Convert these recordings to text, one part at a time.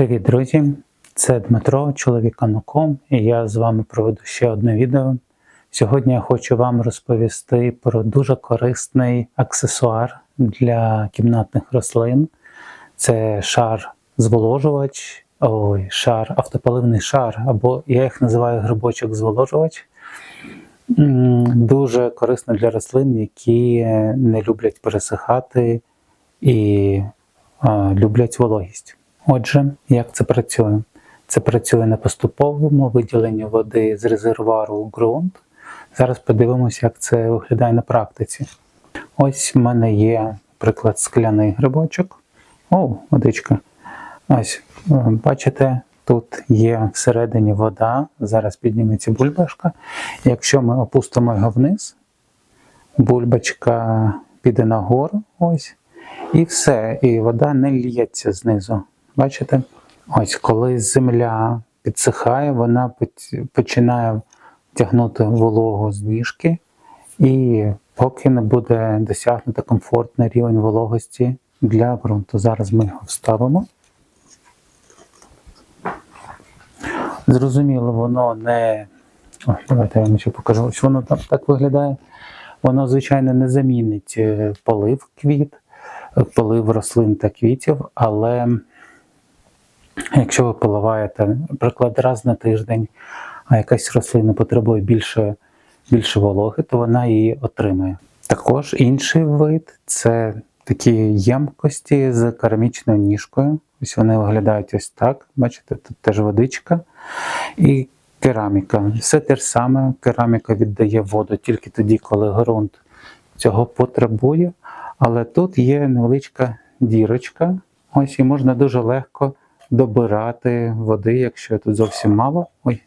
Привіт, друзі! Це Дмитро, чоловік Ануком, і я з вами проведу ще одне відео. Сьогодні я хочу вам розповісти про дуже корисний аксесуар для кімнатних рослин. Це шар зволожувач, ой, шар, автопаливний шар, або я їх називаю грибочок зволожувач. Дуже корисно для рослин, які не люблять пересихати і люблять вологість. Отже, як це працює? Це працює на поступовому виділенні води з резервуару у ґрунт. Зараз подивимося, як це виглядає на практиці. Ось в мене є, приклад, скляний грибочок. О, водичка. Ось, е, бачите, тут є всередині вода. Зараз підніметься бульбашка. Якщо ми опустимо його вниз, бульбочка піде нагору, ось, і все. І вода не лється знизу. Бачите? Ось, коли земля підсихає, вона починає тягнути вологу з ніжки, і поки не буде досягнути комфортний рівень вологості для ґрунту. Зараз ми його вставимо. Зрозуміло, воно не. О, давайте я вам ще покажу. Ось воно там так виглядає. Воно, звичайно, не замінить е, полив квіт, е, полив рослин та квітів, але якщо ви поливаєте, наприклад, раз на тиждень, а якась рослина потребує більше, більше вологи, то вона її отримає. Також інший вид це такі ємкості з керамічною ніжкою. Ось вони виглядають ось так. Бачите, тут теж водичка і кераміка. Все те ж саме. Кераміка віддає воду тільки тоді, коли ґрунт цього потребує. Але тут є невеличка дірочка. Ось і можна дуже легко добирати води, якщо тут зовсім мало. Ой,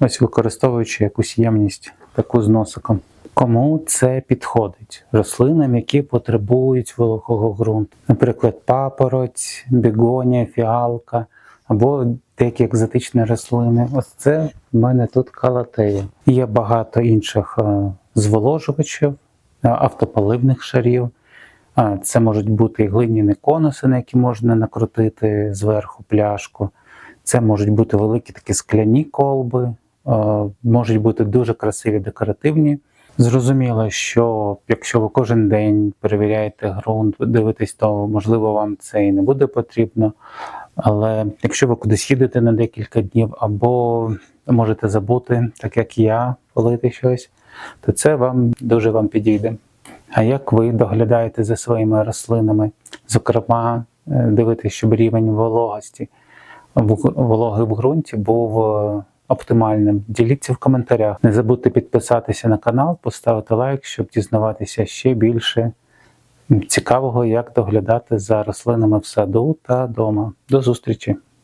ось використовуючи якусь ємність таку з носиком. Кому це підходить? Рослинам, які потребують вологого ґрунту. Наприклад, папороть, бігонія, фіалка або деякі екзотичні рослини. Ось це в мене тут калатея. Є багато інших е, зволожувачів, е, автопаливних шарів. Це можуть бути глиняні конуси, на які можна накрутити зверху пляшку. Це можуть бути великі такі скляні колби, можуть бути дуже красиві декоративні. Зрозуміло, що якщо ви кожен день перевіряєте ґрунт, дивитесь, то можливо вам це і не буде потрібно. Але якщо ви кудись їдете на декілька днів, або можете забути, так як я, полити щось, то це вам дуже вам підійде. А як ви доглядаєте за своїми рослинами? Зокрема, е, дивитесь, щоб рівень вологості вологи в ґрунті був е, оптимальним. Діліться в коментарях. Не забудьте підписатися на канал, поставити лайк, щоб дізнаватися ще більше цікавого, як доглядати за рослинами в саду та вдома. До зустрічі!